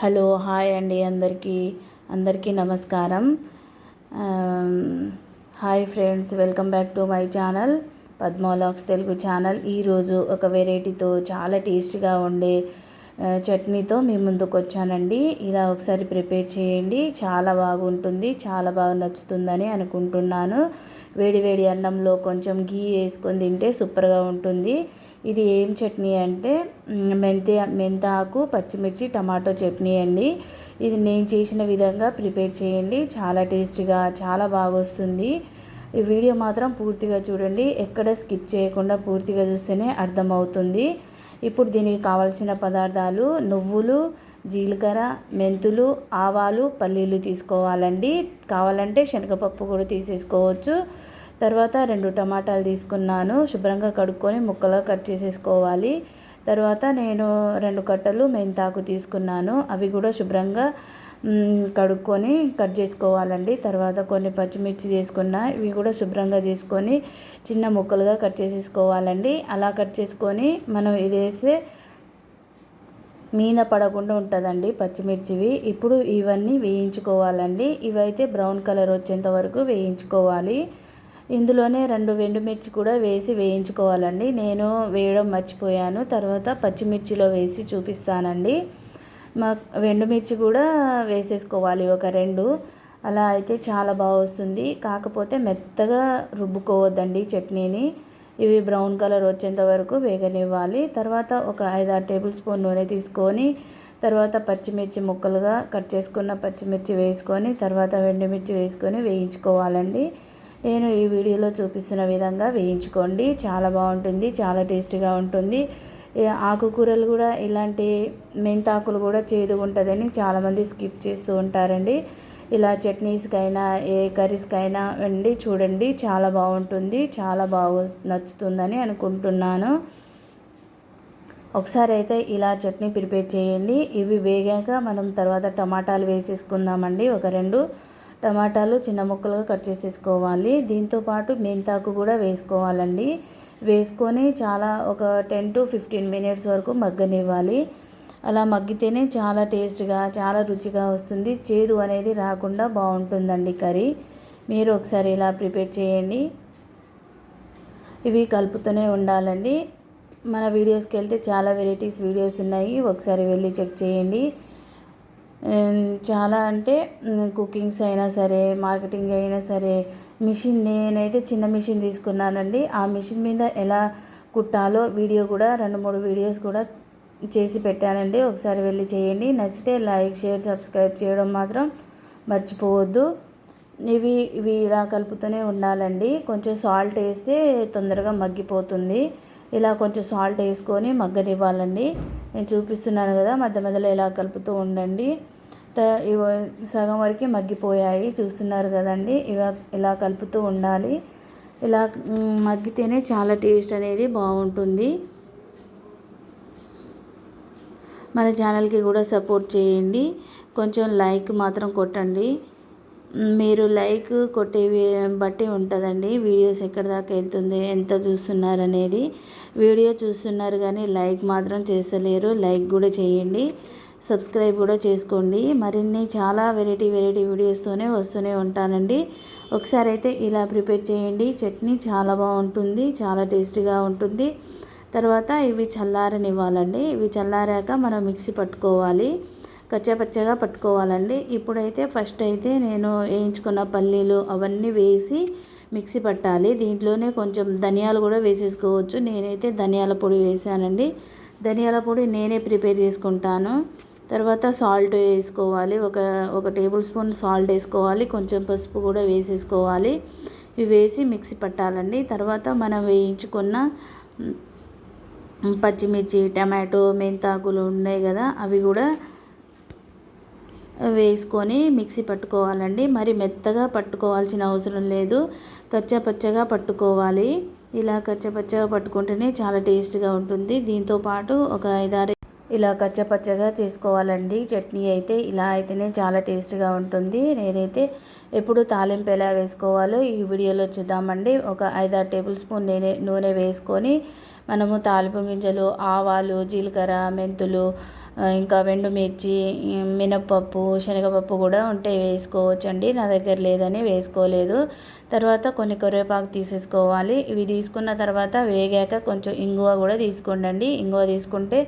Hello hi అండి అందరికీ. అందరికీ నమస్కారం. Hi friends welcome back to my channel పద్మోలాక్స్ Telugu channel. ఈరోజు ఒక వెరైటీతో చాలా టేస్టీగా ఉండే చట్నీతో మీ ముందుకు వచ్చానండి. ఇలా ఒకసారి ప్రిపేర్ చేయండి. చాలా బాగుంటుంది చాలా బాగా నచ్చుతుందని అనుకుంటున్నాను. వేడి వేడి అన్నంలో కొంచెం గీ వేసుకొని తింటే సూపర్గా ఉంటుంది. ఇది ఏం చట్నీ అంటే మెంతి మెంతి మెంతాకు పచ్చిమిర్చి టమాటో చట్నీ అండి. ఇది నేను చేసిన విధంగా ప్రిపేర్ చేయండి. చాలా టేస్టీగా చాలా బాగా వస్తుంది. ఈ వీడియో మాత్రం పూర్తిగా చూడండి. ఎక్కడ స్కిప్ చేయకుండా పూర్తిగా చూస్తేనే అర్థమవుతుంది. ఇప్పుడు దీనికి కావాల్సిన పదార్థాలు నువ్వులు జీలకర్ర మెంతులు ఆవాలు పల్లీలు తీసుకోవాలండి. కావాలంటే శనగపప్పు కూడా తీసేసుకోవచ్చు. తర్వాత రెండు టమాటాలు తీసుకున్నాను శుభ్రంగా కడుక్కొని ముక్కలుగా కట్ చేసేసుకోవాలి. తర్వాత నేను రెండు కట్టలు మెంతాకు తీసుకున్నాను అవి కూడా శుభ్రంగా కడుక్కొని కట్ చేసుకోవాలండి. తర్వాత కొన్ని పచ్చిమిర్చి చేసుకున్న ఇవి కూడా శుభ్రంగా చేసుకొని చిన్న ముక్కలుగా కట్ చేసేసుకోవాలండి. అలా కట్ చేసుకొని మనం ఇది వేస్తే మీద పడకుండా ఉంటుందండి పచ్చిమిర్చివి. ఇప్పుడు ఇవన్నీ వేయించుకోవాలండి. ఇవైతే బ్రౌన్ కలర్ వచ్చేంత వరకు వేయించుకోవాలి. ఇందులోనే రెండు ఎండుమిర్చి కూడా వేసి వేయించుకోవాలండి. నేను వేయడం మర్చిపోయాను. తర్వాత పచ్చిమిర్చిలో వేసి చూపిస్తానండి. మా ఎండుమిర్చి కూడా వేసేసుకోవాలి ఒక రెండు. అలా అయితే చాలా బాగా వస్తుంది. కాకపోతే మెత్తగా రుబ్బుకోవద్దండి చట్నీని. ఇవి బ్రౌన్ కలర్ వచ్చేంత వరకు వేగనివ్వాలి. తర్వాత ఒక ఐదారు టేబుల్ స్పూన్ నూనె తీసుకొని తర్వాత పచ్చిమిర్చి ముక్కలుగా కట్ చేసుకున్న పచ్చిమిర్చి వేసుకొని తర్వాత ఎండుమిర్చి వేసుకొని వేయించుకోవాలండి. నేను ఈ వీడియోలో చూపిస్తున్న విధంగా వేయించుకోండి. చాలా బాగుంటుంది చాలా టేస్టీగా ఉంటుంది. ఆకుకూరలు కూడా ఇలాంటి మెంతాకులు కూడా చేదుగా ఉంటుందని చాలామంది స్కిప్ చేస్తూ ఉంటారండి. ఇలా చట్నీస్కైనా ఏ కర్రీస్కైనా అండి చూడండి చాలా బాగుంటుంది చాలా బాగా నచ్చుతుందని అనుకుంటున్నాను. ఒకసారి అయితే ఇలా చట్నీ ప్రిపేర్ చేయండి. ఇవి వేగాక మనం తర్వాత టమాటాలు వేసేసుకుందామండి ఒక రెండు. టమాటాలు చిన్న ముక్కలుగా కట్ చేసేసుకోవాలి. దీంతోపాటు మెంతాకు కూడా వేసుకోవాలండి. వేసుకొని చాలా ఒక టెన్ టు ఫిఫ్టీన్ మినిట్స్ వరకు మగ్గనివ్వాలి. అలా మగ్గితేనే చాలా టేస్ట్గా చాలా రుచిగా వస్తుంది. చేదు అనేది రాకుండా బాగుంటుందండి కర్రీ. మీరు ఒకసారి ఇలా ప్రిపేర్ చేయండి. ఇవి కలుపుతూనే ఉండాలండి. మన వీడియోస్కి వెళ్తే చాలా వెరైటీస్ వీడియోస్ ఉన్నాయి. ఒకసారి వెళ్ళి చెక్ చేయండి. చాలా అంటే కుకింగ్స్ అయినా సరే మార్కెటింగ్ అయినా సరే మిషన్ నేనైతే చిన్న మిషన్ తీసుకున్నానండి. ఆ మిషన్ మీద ఎలా కుట్టాలో వీడియో కూడా రెండు మూడు వీడియోస్ కూడా చేసి పెట్టానండి. ఒకసారి వెళ్ళి చేయండి. నచ్చితే లైక్ షేర్ సబ్స్క్రైబ్ చేయడం మాత్రం మర్చిపోవద్దు. ఇవి ఇవి ఇలా కలుపుతూనే ఉండాలండి. కొంచెం సాల్ట్ వేస్తే తొందరగా మగ్గిపోతుంది. ఇలా కొంచెం సాల్ట్ వేసుకొని మగ్గనివ్వాలండి. నేను చూపిస్తున్నాను కదా మధ్య మధ్యలో ఇలా కలుపుతూ ఉండండి. త ఇవ సగం వరకు మగ్గిపోయాయి చూస్తున్నారు కదండి. ఇవ ఇలా కలుపుతూ ఉండాలి. ఇలా మగ్గితేనే చాలా టేస్ట్ అనేది బాగుంటుంది. మన ఛానల్కి కూడా సపోర్ట్ చేయండి. కొంచెం లైక్ మాత్రం కొట్టండి. మీరు లైక్ కొట్టేవి బట్టి ఉంటుందండి. వీడియోస్ ఎక్కడి దాకా వెళ్తుంది ఎంత చూస్తున్నారు అనేది వీడియో చూస్తున్నారు కానీ లైక్ మాత్రం చేస్తలేరు. లైక్ కూడా చేయండి. సబ్స్క్రైబ్ కూడా చేసుకోండి. మరిన్ని చాలా వెరైటీ వెరైటీ వీడియోస్తోనే వస్తూనే ఉంటానండి. ఒకసారి అయితే ఇలా ప్రిపేర్ చేయండి. చట్నీ చాలా బాగుంటుంది చాలా టేస్టీగా ఉంటుంది. తర్వాత ఇవి చల్లారనివ్వాలండి. ఇవి చల్లారాక మనం మిక్సీ పట్టుకోవాలి. కచ్చాపచ్చగా పట్టుకోవాలండి. ఇప్పుడైతే ఫస్ట్ అయితే నేను వేయించుకున్న పల్లీలు అవన్నీ వేసి మిక్సీ పట్టాలి. దీంట్లోనే కొంచెం ధనియాలు కూడా వేసేసుకోవచ్చు. నేనైతే ధనియాల పొడి వేసానండి. ధనియాల పొడి నేనే ప్రిపేర్ చేసుకుంటాను. తర్వాత సాల్ట్ వేసుకోవాలి. ఒక ఒక టేబుల్ స్పూన్ సాల్ట్ వేసుకోవాలి. కొంచెం పసుపు కూడా వేసేసుకోవాలి. ఇవి వేసి మిక్సీ పట్టాలండి. తర్వాత మనం వేయించుకున్న పచ్చిమిర్చి టమాటో మెంతాకులు ఉన్నాయి కదా అవి కూడా వేసుకొని మిక్సీ పట్టుకోవాలండి. మరి మెత్తగా పట్టుకోవాల్సిన అవసరం లేదు. కచ్చపచ్చగా పట్టుకోవాలి. ఇలా కచ్చపచ్చగా పట్టుకుంటేనే చాలా టేస్ట్గా ఉంటుంది. దీంతో పాటు ఒక ఐదారు ఇలా కచ్చపచ్చగా చేసుకోవాలండి. చట్నీ అయితే ఇలా అయితేనే చాలా టేస్ట్గా ఉంటుంది. నేనైతే ఎప్పుడు తాలింపు ఎలా వేసుకోవాలో ఈ వీడియోలో చూద్దామండి. ఒక ఐదారు టేబుల్ స్పూన్ నూనె నూనె వేసుకొని మనము తాలింపు గింజలు ఆవాలు జీలకర్ర మెంతులు ఇంకా మిర్చి మినప్పప్పు శనగపప్పు కూడా ఉంటే వేసుకోవచ్చండి. నా దగ్గర లేదని వేసుకోలేదు. తర్వాత కొన్ని కరివేపాకు తీసేసుకోవాలి. ఇవి తీసుకున్న తర్వాత వేగాక కొంచెం ఇంగువ కూడా తీసుకోండి ఇంగువ తీసుకుంటే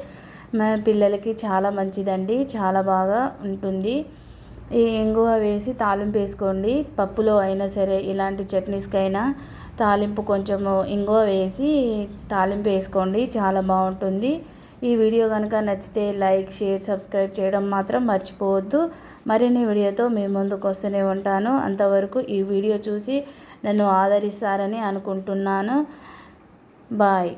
మా పిల్లలకి చాలా మంచిదండి. చాలా బాగా ఉంటుంది. ఈ ఇంగువ వేసి తాలింపు వేసుకోండి. పప్పులో అయినా సరే ఇలాంటి చట్నీస్కైనా తాలింపు కొంచెము ఇంగువ వేసి తాలింపు వేసుకోండి. చాలా బాగుంటుంది. ఈ వీడియో కనుక నచ్చితే లైక్ షేర్ సబ్స్క్రైబ్ చేయడం మాత్రం మర్చిపోవద్దు. మరిన్ని వీడియోతో మీ ముందుకు వస్తూనే ఉంటాను. అంతవరకు ఈ వీడియో చూసి నన్ను ఆదరిస్తారని అనుకుంటున్నాను. బాయ్.